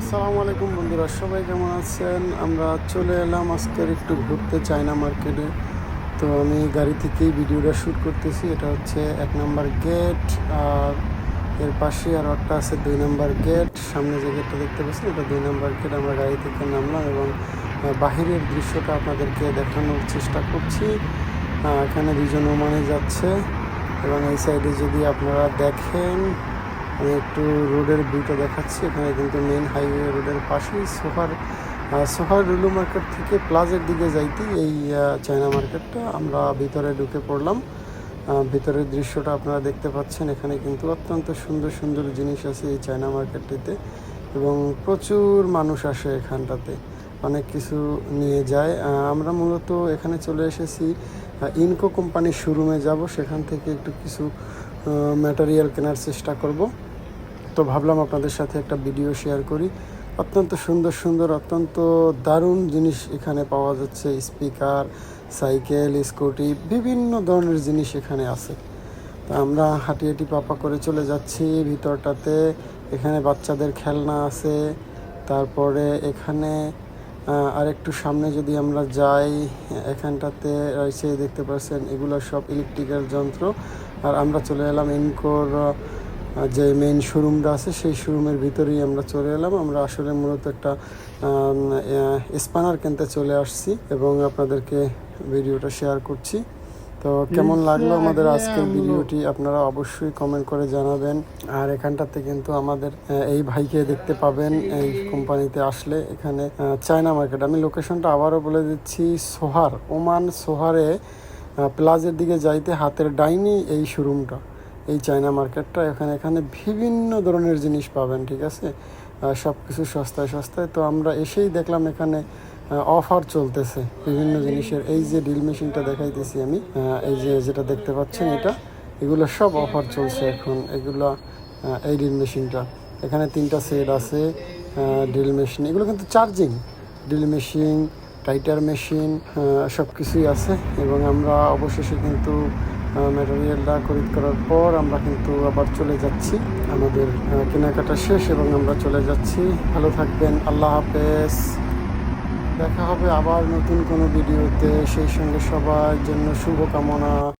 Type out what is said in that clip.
আসসালামু আলাইকুম বন্ধুরা, সবাই কেমন আছেন? আমরা চলে এলাম আজকের একটু ঘুরতে চায়না মার্কেটে। তো আমি গাড়ি থেকেই ভিডিওটা শ্যুট করতেছি, এটা হচ্ছে এক নাম্বার গেট, আর এর পাশে আর একটা আছে দুই নাম্বার গেট। সামনে যে গেটটা দেখতে পাচ্ছেন, এটা দুই নাম্বার গেট। আমরা গাড়ি থেকে নামলাম এবং বাহিরের দৃশ্যটা আপনাদেরকে দেখানোর চেষ্টা করছি। এখানে দুজন ওমানে যাচ্ছে এবং এই সাইডে যদি আপনারা দেখেন আমি একটু রোডের ভিউটা দেখাচ্ছি। এখানে কিন্তু মেন হাইওয়ে রোডের পাশেই সোহার আহ, সোহার রুলু মার্কেট থেকে প্লাজের দিকে যাইতে এই চায়না মার্কেটটা আমরা ভিতরে ঢুকে পড়লাম। ভিতরের দৃশ্যটা আপনারা দেখতে পাচ্ছেন। এখানে কিন্তু অত্যন্ত সুন্দর সুন্দর জিনিস আছে এই চায়না মার্কেটটিতে এবং প্রচুর মানুষ আসে এখানটাতে। অনেক কিছু নিয়ে যায়। আমরা মূলত এখানে চলে এসেছি ইনকো কোম্পানির শোরুমে যাব। সেখান থেকে একটু কিছু ম্যাটেরিয়াল কেনার চেষ্টা করব। তো ভাবলাম আপনাদের সাথে একটা ভিডিও শেয়ার করি। অত্যন্ত সুন্দর সুন্দর, অত্যন্ত দারুণ জিনিস এখানে পাওয়া যাচ্ছে। স্পিকার সাইকেল স্কুটি বিভিন্ন ধরনের জিনিস এখানে আছে। তা আমরা হাঁটি হাঁটি পাপা করে চলে যাচ্ছি ভিতরটাতে। এখানে বাচ্চাদের খেলনা আছে। তারপরে এখানে আর একটু সামনে যদি আমরা যাই, এখানটাতে রয়েছে, দেখতে পাচ্ছেন, এগুলো সব ইলেকট্রিক্যাল যন্ত্র। আর আমরা চলে এলাম ইনকোর যে মেইন শোরুমটা আছে সেই শোরুমের ভিতরেই আমরা চলে এলাম। আমরা আসলে মূলত একটা স্পানার কিনতে চলে আসছি এবং আপনাদেরকে ভিডিওটা শেয়ার করছি। তো কেমন লাগল আমাদের আজকের ভিডিওটি? আপনারা অবশ্যই কমেন্ট করে জানাবেন। আর এখানটাতে কিন্তু আমাদের এই ভাইকে দেখতে পাবেন। এই কোম্পানিতে আসলে এখানে চায়না মার্কেট আমি লোকেশনটা আবারও বলে দিচ্ছি সোহার ওমান সোহারে প্লাজের দিকে যাইতে হাতের ডাইনি এই শোরুমটা এই চায়না মার্কেটটা এখানে এখানে বিভিন্ন ধরনের জিনিস পাবেন, ঠিক আছে? সব কিছু সস্তায় সস্তায়। তো আমরা এসেই দেখলাম এখানে অফার চলতেছে বিভিন্ন জিনিসের। এই যে ড্রিল মেশিনটা দেখাইতেছি আমি এই যে যেটা দেখতে পাচ্ছেন এটা, এগুলো সব অফার চলছে এখন। এগুলো এই ড্রিল মেশিনটা। এখানে তিনটা সেট আছে ড্রিল মেশিন। এগুলো কিন্তু চার্জিং। ড্রিল মেশিন, টাইটার মেশিন সব কিছুই আছে। এবং আমরা অবশেষে কিন্তু ম্যাটেরিয়ালটা খরিদ করার পর আমরা কিন্তু আবার চলে যাচ্ছি। আমাদের কেনাকাটা শেষ এবং আমরা চলে যাচ্ছি। ভালো থাকবেন, আল্লাহ হাফেজ। দেখা হবে আবার নতুন কোনো ভিডিওতে। সেই সঙ্গে সবার জন্য শুভকামনা।